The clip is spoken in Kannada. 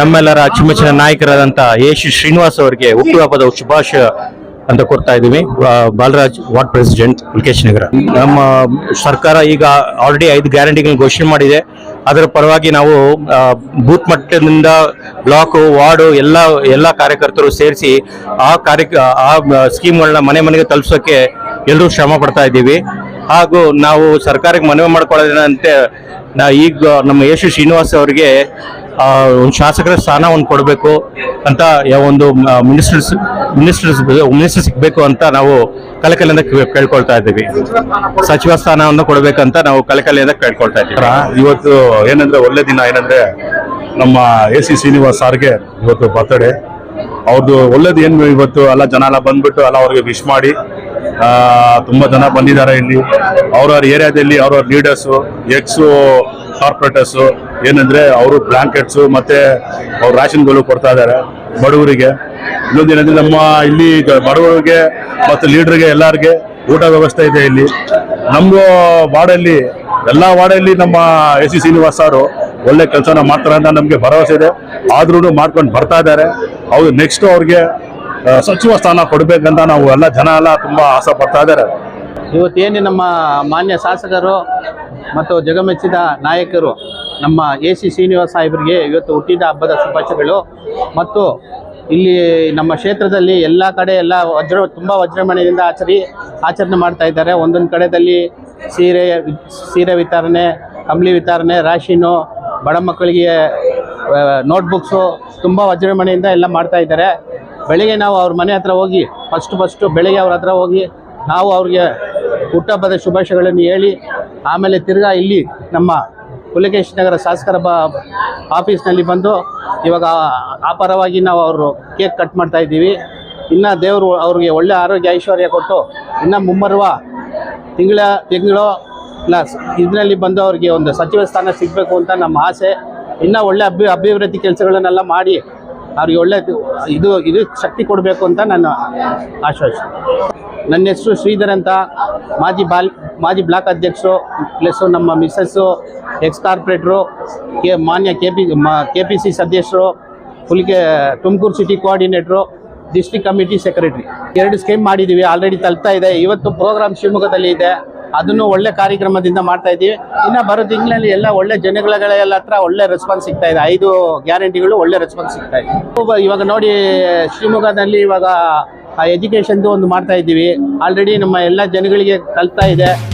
ನಮ್ಮೆಲ್ಲರ ಅಚ್ಚುಮೆಚ್ಚಿನ ನಾಯಕರಾದಂತ ಶ್ರೀ ಶ್ರೀನಿವಾಸ್ ಅವರಿಗೆ ಹುಟ್ಟುಹಬ್ಬದ ಶುಭಾಶಯ ಅಂತ ಕೊಡ್ತಾ ಇದ್ದೀವಿ. Balaraj, ward president Mulkesh Nagar. ನಮ್ಮ ಸರ್ಕಾರ ಈಗ ಆಲ್ರೆಡಿ ಐದು ಗ್ಯಾರಂಟಿಗಳನ್ನ ಘೋಷಣೆ ಮಾಡಿದೆ. ಅದರ ಪರವಾಗಿ ನಾವು ಬೂತ್ ಮಟ್ಟದಿಂದ ಬ್ಲಾಕ್, ವಾರ್ಡು, ಎಲ್ಲ ಎಲ್ಲ ಕಾರ್ಯಕರ್ತರು ಸೇರಿಸಿ ಆ ಕಾರ್ಯ ಆ ಸ್ಕೀಮ್ಗಳನ್ನ ಮನೆ ಮನೆಗೆ ತಲುಪಿಸೋಕೆ ಎಲ್ಲರೂ ಶ್ರಮ ಪಡ್ತಾ ಇದ್ದೀವಿ. ಹಾಗೂ ನಾವು ಸರ್ಕಾರಕ್ಕೆ ಮನವಿ ಮಾಡ್ಕೊಳ್ಳೋದೇನಂತೆ ನಾ ಈಗ ನಮ್ಮ ಯಶು ಶ್ರೀನಿವಾಸ್ ಅವರಿಗೆ ಒಂದು ಶಾಸಕರ ಸ್ಥಾನ ಒಂದು ಕೊಡಬೇಕು ಅಂತ ಯಾವ ಒಂದು ಮಿನಿಸ್ಟರ್ಸ್ ಮಿನಿಸ್ಟರ್ಸ್ ಮಿನಿಸ್ಟರ್ ಸಿಗಬೇಕು ಅಂತ ನಾವು ಕಲಕಲೆಯಿಂದ ಕೇಳ್ಕೊಳ್ತಾ ಇದ್ದೀವಿ. ಸಚಿವ ಸ್ಥಾನವನ್ನು ಕೊಡಬೇಕಂತ ನಾವು ಕಲಕಲೆಯಿಂದ ಕೇಳ್ಕೊಳ್ತಾ ಇದ್ದೀವಿ. ಇವತ್ತು ಏನಂದ್ರೆ ಒಳ್ಳೆ ದಿನ, ಏನಂದ್ರೆ ನಮ್ಮ ಎ ಸಿ ಶ್ರೀನಿವಾಸ್ ಸಾರ್ಗೆ ಇವತ್ತು ಬರ್ತಡೇ ಅವ್ರದ್ದು ಒಳ್ಳೇದು ಏನು ಇವತ್ತು, ಎಲ್ಲ ಜನ ಎಲ್ಲ ಬಂದ್ಬಿಟ್ಟು ಎಲ್ಲ ಅವ್ರಿಗೆ ವಿಶ್ ಮಾಡಿ ತುಂಬಾ ಜನ ಬಂದಿದ್ದಾರೆ ಇಲ್ಲಿ. ಅವ್ರವ್ರ ಏರಿಯಾದಲ್ಲಿ ಅವ್ರವ್ರ ಲೀಡರ್ಸು ಎಕ್ಸು ಕಾರ್ಪೊರೇಟರ್ಸು ಏನಂದ್ರೆ ಅವರು ಬ್ಲಾಂಕೆಟ್ಸು ಮತ್ತೆ ಅವ್ರ ರಾಷನ್ಗಳು ಕೊಡ್ತಾ ಇದ್ದಾರೆ ಬಡವರಿಗೆ. ಇನ್ನೊಂದು ಏನಂದ್ರೆ ನಮ್ಮ ಇಲ್ಲಿ ಬಡವರಿಗೆ ಮತ್ತು ಲೀಡರ್ಗೆ ಎಲ್ಲರಿಗೆ ಊಟ ವ್ಯವಸ್ಥೆ ಇದೆ ಇಲ್ಲಿ. ನಮ್ಮ ವಾರ್ಡಲ್ಲಿ, ಎಲ್ಲ ವಾರ್ಡಲ್ಲಿ ನಮ್ಮ ಎಸ್ ಸಿ ಶ್ರೀನಿವಾಸ್ ಸಾರು ಒಳ್ಳೆ ಕೆಲಸನ ಮಾಡ್ತಾರೆ ಅಂತ ನಮಗೆ ಭರವಸೆ ಇದೆ. ಆದ್ರೂ ಮಾಡ್ಕೊಂಡು ಬರ್ತಾ ಇದ್ದಾರೆ. ಅವ್ರು ನೆಕ್ಸ್ಟ್ ಅವ್ರಿಗೆ ಸಚಿವ ಸ್ಥಾನ ಕೊಡಬೇಕಂತ ನಾವು ಎಲ್ಲ ಜನ ಎಲ್ಲ ತುಂಬ ಆಸೆ ಪಡ್ತಾ ಇದ್ದಾರೆ. ಇವತ್ತೇನು ನಮ್ಮ ಮಾನ್ಯ ಶಾಸಕರು ಮತ್ತು ಜಗಮೆಚ್ಚಿದ ನಾಯಕರು, ನಮ್ಮ ಎ ಸಿ ಶ್ರೀನಿವಾಸ ಸಾಹೇಬರಿಗೆ ಇವತ್ತು ಹುಟ್ಟಿದ ಹಬ್ಬದ ಶುಭಾಶಯಗಳು. ಮತ್ತು ಇಲ್ಲಿ ನಮ್ಮ ಕ್ಷೇತ್ರದಲ್ಲಿ ಎಲ್ಲ ಕಡೆ ಎಲ್ಲ ವಜ್ರ, ತುಂಬ ವಜ್ರಮಣೆಯಿಂದ ಆಚರಿ, ಆಚರಣೆ ಮಾಡ್ತಾ ಇದ್ದಾರೆ. ಒಂದೊಂದು ಕಡೆದಲ್ಲಿ ಸೀರೆ ಸೀರೆ ವಿತರಣೆ, ಕಂಬಳಿ ವಿತರಣೆ, ರಾಶಿನು, ಬಡ ಮಕ್ಕಳಿಗೆ ನೋಟ್ಬುಕ್ಸು, ತುಂಬ ವಜ್ರಮಣೆಯಿಂದ ಎಲ್ಲ ಮಾಡ್ತಾ ಇದ್ದಾರೆ. ಬೆಳಿಗ್ಗೆ ನಾವು ಅವ್ರ ಮನೆ ಹತ್ರ ಹೋಗಿ ಫಸ್ಟ್ ಫಸ್ಟು ಬೆಳಿಗ್ಗೆ ಅವ್ರ ಹತ್ರ ಹೋಗಿ, ನಾವು ಅವ್ರಿಗೆ ಹುಟ್ಟಹಬ್ಬದ ಶುಭಾಶಯಗಳನ್ನು ಹೇಳಿ ಆಮೇಲೆ ತಿರ್ಗಾ ಇಲ್ಲಿ ನಮ್ಮ ಪುಲಕೇಶ್ ನಗರ ಶಾಸಕರ ಬ ಆಫೀಸ್ನಲ್ಲಿ ಬಂದು ಇವಾಗ ಆ ನಾವು ಅವರು ಕೇಕ್ ಕಟ್ ಮಾಡ್ತಾ ಇದ್ದೀವಿ. ಇನ್ನು ದೇವರು ಅವ್ರಿಗೆ ಒಳ್ಳೆ ಆರೋಗ್ಯ ಐಶ್ವರ್ಯ ಕೊಟ್ಟು ಇನ್ನು ಮುಂಬರುವ ತಿಂಗಳ ತಿಂಗಳು ಇಲ್ಲ ಇದರಲ್ಲಿ ಬಂದು ಅವ್ರಿಗೆ ಒಂದು ಸಚಿವ ಸ್ಥಾನ ಸಿಗಬೇಕು ಅಂತ ನಮ್ಮ ಆಸೆ. ಇನ್ನೂ ಒಳ್ಳೆ ಅಭಿ ಅಭಿವೃದ್ಧಿ ಕೆಲಸಗಳನ್ನೆಲ್ಲ ಮಾಡಿ ಅವ್ರಿಗೆ ಒಳ್ಳೆ ಇದು ಇದು ಶಕ್ತಿ ಕೊಡಬೇಕು ಅಂತ ನಾನು ಆಶ್ವಾಸ ನನ್ನ ಹೆಸರು ಶ್ರೀಧರ್ ಅಂತ. ಮಾಜಿ ಬಾಲ್, ಮಾಜಿ ಬ್ಲಾಕ್ ಅಧ್ಯಕ್ಷರು ಪ್ಲಸ್ಸು ನಮ್ಮ ಮಿಸ್ಸಸ್ಸು ಎಕ್ಸ್ ಕಾರ್ಪೊರೇಟ್ರು ಕೆ, ಮಾನ್ಯ K P K P C ಸದಸ್ಯರು ಹುಲಿಗೆ Tumakuru city coordinator district committee secretary ಎರಡು ಸ್ಕೀಮ್ ಮಾಡಿದ್ದೀವಿ ಆಲ್ರೆಡಿ ತಲುಪ್ತಾ ಇದೆ. ಇವತ್ತು ಪ್ರೋಗ್ರಾಮ್ ಶಿವಮೊಗ್ಗದಲ್ಲಿ ಇದೆ. ಅದನ್ನು ಒಳ್ಳೆ ಕಾರ್ಯಕ್ರಮದಿಂದ ಮಾಡ್ತಾ ಇದ್ದೀವಿ. ಇನ್ನು ಬರೋ ತಿಂಗಳಲ್ಲಿ ಎಲ್ಲ ಒಳ್ಳೆ ಜನಗಳೆಲ್ಲ ಹತ್ರ ಒಳ್ಳೆ ರೆಸ್ಪಾನ್ಸ್ ಸಿಗ್ತಾ ಇದೆ. ಐದು ಗ್ಯಾರಂಟಿಗಳು ಒಳ್ಳೆ ರೆಸ್ಪಾನ್ಸ್ ಸಿಗ್ತಾ ಇದೆ. ಇವಾಗ ನೋಡಿ, ಶಿವಮೊಗ್ಗದಲ್ಲಿ ಇವಾಗ ಎಜುಕೇಷನ್ದು ಒಂದು ಮಾಡ್ತಾ ಇದ್ದೀವಿ. ಆಲ್ರೆಡಿ ನಮ್ಮ ಎಲ್ಲ ಜನಗಳಿಗೆ ಕಲ್ತಾ ಇದೆ.